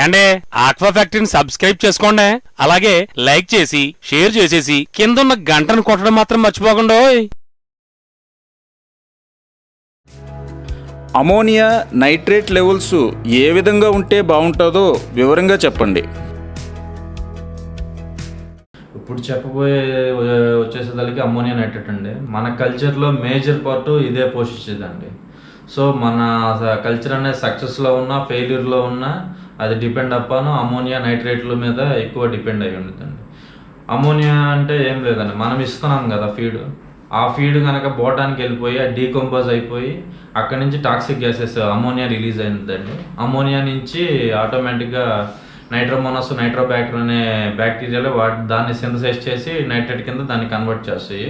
ఏండే? Aqua ఫ్యాక్టరీని subscribe చేసుకోండి. అలాగే లైక్ చేసి షేర్ చేసేసి కింద ఉన్న గంటను కొట్టడం మాత్రం మర్చిపోకుండా అమోనియా నైట్రేట్ లెవెల్స్ ఏ విధంగా ఉంటే బాగుంటుందో వివరంగా చెప్పండి. ఇప్పుడు చెప్పబోయే వచ్చేసేదానికి అమ్మోనియా నైట్రేట్ అండి. మన కల్చర్లో మేజర్ పార్ట్ ఇదే పోషించేదండి. సో మన కల్చర్ అనేది సక్సెస్లో ఉన్న ఫెయిల్యూర్లో ఉన్నా అది డిపెండ్ అప్పాను అమోనియా నైట్రేట్ల మీద ఎక్కువ డిపెండ్ అయి ఉంటుందండి. అమోనియా అంటే ఏం లేదండి మనం ఇస్తున్నాం కదా ఫీడ్ ఆ ఫీడ్ కనుక బోటానికి వెళ్ళిపోయి అది డీకంపోజ్ అయిపోయి అక్కడి నుంచి టాక్సిక్ గ్యాసెస్ అమోనియా రిలీజ్ అయిందండి. అమోనియా నుంచి ఆటోమేటిక్గా నైట్రోమోనస్ నైట్రోబ్యాక్టర్ అనే బ్యాక్టీరియాలు వాటి దాన్ని సింథసైజ్ చేసి నైట్రేట్ కింద దాన్ని కన్వర్ట్ చేస్తాయి.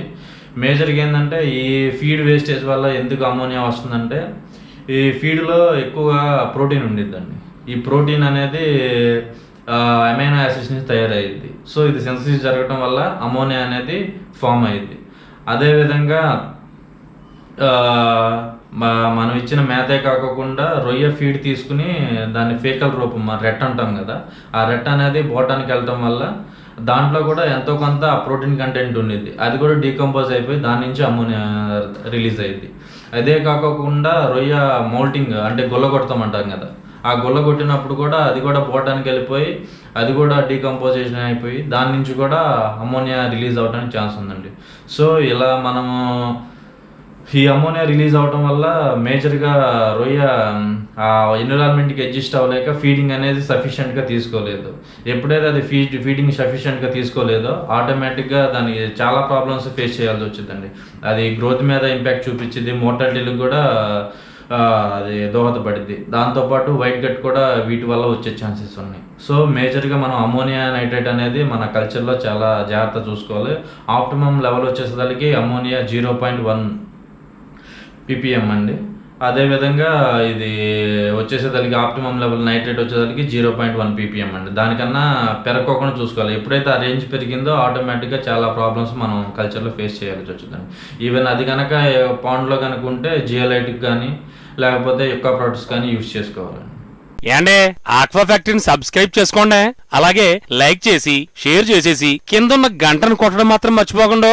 మేజర్గా ఏంటంటే ఈ ఫీడ్ వేస్టేజ్ వల్ల ఎందుకు అమోనియా వస్తుందంటే ఈ ఫీడ్లో ఎక్కువగా ప్రోటీన్ ఉండిద్దండి. ఈ ప్రోటీన్ అనేది అమైనో యాసిడ్స్ నుంచి తయారయ్యింది సో ఇది సింథసిస్ జరగడం వల్ల అమోనియా అనేది ఫామ్ అయ్యింది అదేవిధంగా మనం ఇచ్చిన మేతే కాకుండా రొయ్య ఫీడ్ తీసుకుని దాన్ని ఫేకల్ రూపం మన రెట్ అంటాం కదా. ఆ రెట్ అనేది బోటానికి వెళ్ళటం వల్ల దాంట్లో కూడా ఎంతో కొంత ప్రోటీన్ కంటెంట్ ఉండేది. అది కూడా డీకంపోజ్ అయిపోయి దాని నుంచి అమ్మోనియా రిలీజ్ అయ్యింది. అదే కాకుండా రొయ్య మౌల్టింగ్ అంటే గుల్ల కొడతామంటాం కదా. ఆ గుల్ల కొట్టినప్పుడు కూడా అది కూడా బోటానికి వెళ్ళిపోయి అది కూడా డీకంపోజిషన్ అయిపోయి దాని నుంచి కూడా అమ్మోనియా రిలీజ్ అవడానికి ఛాన్స్ ఉందండి. సో ఇలా మనము ఈ అమోనియా రిలీజ్ అవడం వల్ల మేజర్గా రొయ్య ఆ ఎన్విరాన్మెంట్కి అడ్జస్ట్ అవ్వలేక ఫీడింగ్ అనేది సఫిషియెంట్గా తీసుకోలేదు. ఎప్పుడైతే అది ఫీడ్ ఫీడింగ్ సఫిషియెంట్గా తీసుకోలేదో ఆటోమేటిక్గా దానికి చాలా ప్రాబ్లమ్స్ ఫేస్ చేయాల్సి వచ్చిందండి. అది గ్రోత్ మీద ఇంపాక్ట్ చూపించింది మోర్టాలిటీలకు కూడా అది దోహదపడింది. దాంతోపాటు వైట్ గట్ కూడా వీటి వల్ల వచ్చే ఛాన్సెస్ ఉన్నాయి. సో మేజర్గా మనం అమోనియా నైట్రేట్ అనేది మన కల్చర్లో చాలా జాగ్రత్త చూసుకోవాలి. ఆప్టిమం లెవెల్ వచ్చేసరికి ammonia zero point one ppm అండి. అదేవిధంగా ఇది వచ్చేసేదానికి ఆప్టిమం లెవెల్ నైట్రేట్ వచ్చేసరికి జీరో పాయింట్ వన్ పీపీఎం అండి. దానికన్నా పెరగకుండా చూసుకోవాలి. ఎప్పుడైతే ఆ రేంజ్ పెరిగిందో ఆటోమేటిక్గా చాలా ప్రాబ్లమ్స్ మనం కల్చర్లో ఫేస్ చేయాల్సి వచ్చిందండి. ఈవెన్ అది కనుక పాండ్లో కనుక ఉంటే జియోలైటిక్ కానీ లేకపోతే ఎక్కువ ప్రొడక్ట్స్ కానీ యూస్ చేసుకోవాలండి. ఏండే ఆక్వా ఫ్యాక్టరీని సబ్స్క్రైబ్ చేసుకోండి. అలాగే లైక్ చేసి షేర్ చేసేసి కింద ఉన్న గంటను కొట్టడం మాత్రం మర్చిపోకుండా